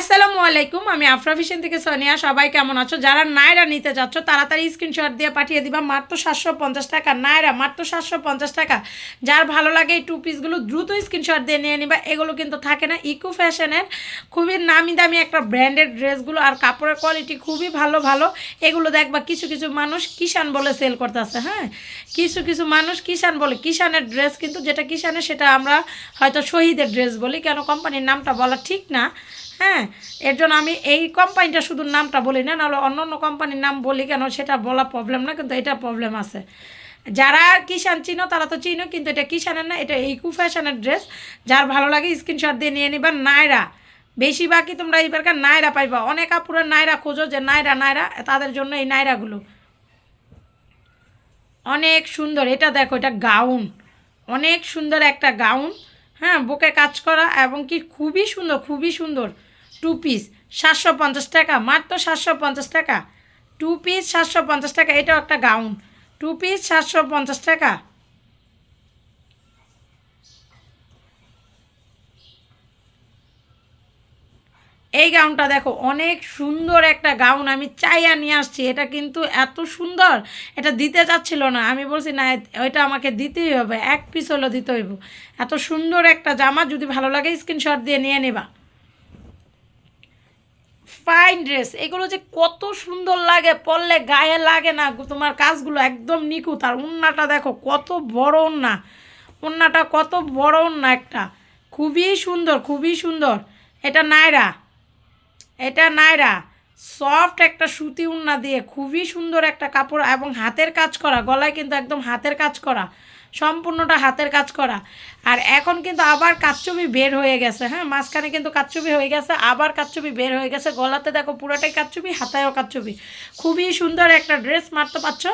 আসসালামু আলাইকুম, আমি আফরা ফিশন থেকে সোনিয়া। সবাই কেমন আছো? যারা নায়রা নিতে যাচ্ছ, তাড়াতাড়ি স্ক্রিনশট দিয়ে পাঠিয়ে দিবা। মাত্র সাতশো পঞ্চাশ টাকা। নায়রা, মাত্র সাতশো পঞ্চাশ টাকা। যার ভালো লাগে এই টু পিসগুলো দ্রুত স্ক্রিনশট দিয়ে নিয়ে নিবা। এগুলো কিন্তু থাকে না। ইকো ফ্যাশনের খুবই নামি দামি একটা ব্র্যান্ডেড ড্রেসগুলো আর কাপড়ের কোয়ালিটি খুবই ভালো ভালো। এগুলো দেখবা কিছু কিছু মানুষ কিষান বলে সেল করতেছে হ্যাঁ? কিছু কিছু মানুষ কিষান বলে। কিষানের ড্রেস কিন্তু যেটা কিষানের সেটা আমরা হয়তো শহীদের ড্রেস বলি। কেন? কোম্পানির নামটা বলা ঠিক না। হ্যাঁ এর জন্য আমি এই কোম্পানিটা শুধু নামটা বলি না, নাহলে অন্য অন্য কোম্পানির নাম বলি কেন সেটা বলা প্রবলেম না, কিন্তু এটা প্রবলেম আছে। যারা কিষান চিনো, তারা তো চিনো, কিন্তু এটা কিষানের না, এটা ইকু ফ্যাশনের ড্রেস যার ভালো লাগে স্ক্রিনশট দিয়ে নিয়ে নিবা, নায়রা। বেশিরভাগই তোমরা এইবারকার নায়রা পাইবা। অনেক আপুরের নায়রা খোঁজো যে নায়রা নায়রা, তাদের জন্য এই নায়রাগুলো। অনেক সুন্দর, এটা দেখো, এটা গাউন অনেক সুন্দর একটা গাউন হ্যাঁ বুকে কাজ করা এবং কি খুবই সুন্দর খুবই সুন্দর। টু পিস সাতশো পঞ্চাশ টাকা। মাত্র সাতশো পঞ্চাশ টাকা। টু পিস সাতশো পঞ্চাশ টাকা। এটাও একটা গাউন টু পিস সাতশো পঞ্চাশ টাকা। এই গাউনটা দেখো, অনেক সুন্দর একটা গাউন আমি চাইয়া নিয়ে আসছি। এটা কিন্তু এত সুন্দর। এটা দিতে চাচ্ছিল না। আমি বলছি, না ওইটা আমাকে দিতেই হবে। এক পিস হলো দিতে হইব। এত সুন্দর একটা জামা। যদি ভালো লাগে স্ক্রিনশট দিয়ে নিয়ে নেবা। ফাইন ড্রেস এগুলো যে কত সুন্দর লাগে, পরলে গায়ে লাগে না, তোমার কাজগুলো একদম নিখুঁত। আর উন্নাটা দেখো, কত বড় উন্না উন্নাটা কত বড় উন্না একটা। খুবই সুন্দর খুবই সুন্দর। এটা নায়রা। এটা নায়রা। সফট একটা সুতি উন্না দিয়ে, খুবই সুন্দর একটা কাপড় এবং হাতের কাজ করা, গলায় কিন্তু একদম হাতের কাজ করা। সম্পূর্ণটা হাতের কাজ করা। আর এখন কিন্তু আবার কাচ্চবি বের হয়ে গেছে হ্যাঁ? মাঝখানে কিন্তু কাচ্চবি হয়ে গেছে, আবার কাচ্চবি বের হয়ে গেছে। গলাতে দেখো পুরোটাই কাচ্চবি হাতায়ও কাচ্চবি খুবই সুন্দর একটা ড্রেস মারতে পারছ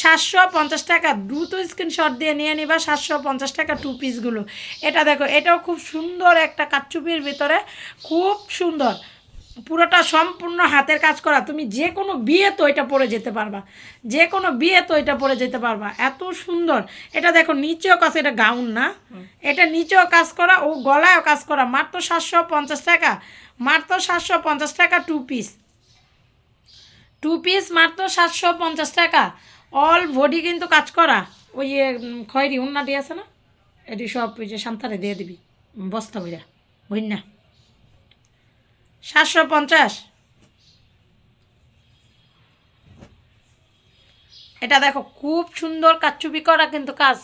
সাতশো পঞ্চাশ টাকা। দ্রুত স্ক্রিনশট দিয়ে নিয়ে নিবা সাতশো পঞ্চাশ টাকা টু পিসগুলো এটা দেখো, এটাও খুব সুন্দর একটা কাচ্চুপির ভিতরে। খুব সুন্দর। পুরোটা সম্পূর্ণ হাতের কাজ করা। তুমি যে কোনো বিয়ে তো এটা পরে যেতে পারবা। যে কোনো বিয়ে তো এটা পরে যেতে পারবা। এত সুন্দর। এটা দেখো নিচেও কাজ এটা গাউন না। এটা নিচেও কাজ করা ও গলায়ও কাজ করা। মাত্র সাতশো পঞ্চাশ টাকা। মাত্র সাতশো পঞ্চাশ টাকা টু পিস টু পিস মাত্র সাতশো পঞ্চাশ টাকা। অল বডি কিন্তু কাজ করা। ওই ইয়ে, উম, খয়েরি উন্নাটি আছে না? এটি সব ওই যে সান্তারে দিয়ে দিবি। বস্তা বইরা। বই না সাতশো পঞ্চাশ। এটা দেখো, খুব সুন্দর কাচ্চুপি করা কিন্তু কাজ।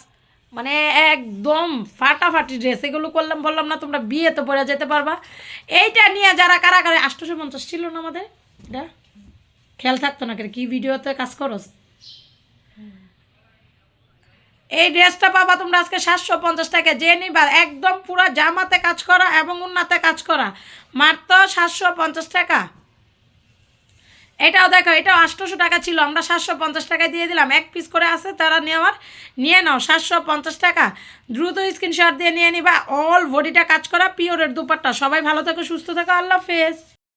মানে একদম ফাটাফাটি ড্রেস এগুলো করলাম, বললাম না তোমরা বিয়েতে পরে যেতে পারবা। এইটা নিয়ে যারা কারা কারা আষ্টশো পঞ্চাশ ছিল না আমাদের। এটা খেয়াল থাকতো না কি ভিডিওতে কাজ করস? এই ড্রেসটা পাবা তোমরা আজকে সাতশো পঞ্চাশ টাকা। যে নিবা, একদম পুরো জামাতে কাজ করা এবং উন্নাতে কাজ করা। মাত্র সাতশো পঞ্চাশ টাকা। এটাও দেখো, এটাও আটশোশো টাকা ছিল, আমরা সাতশো পঞ্চাশ টাকায় দিয়ে দিলাম। এক পিস করে আছে, তারা নেওয়ার, নিয়ে নাও, সাতশো পঞ্চাশ টাকা। দ্রুত স্ক্রিনশট দিয়ে নিয়ে নিবা অল বডিটা কাজ করা পিওরের দুপাট্টা। সবাই ভালো থেকো, সুস্থ থেকো, আল্লাহ হাফেজ।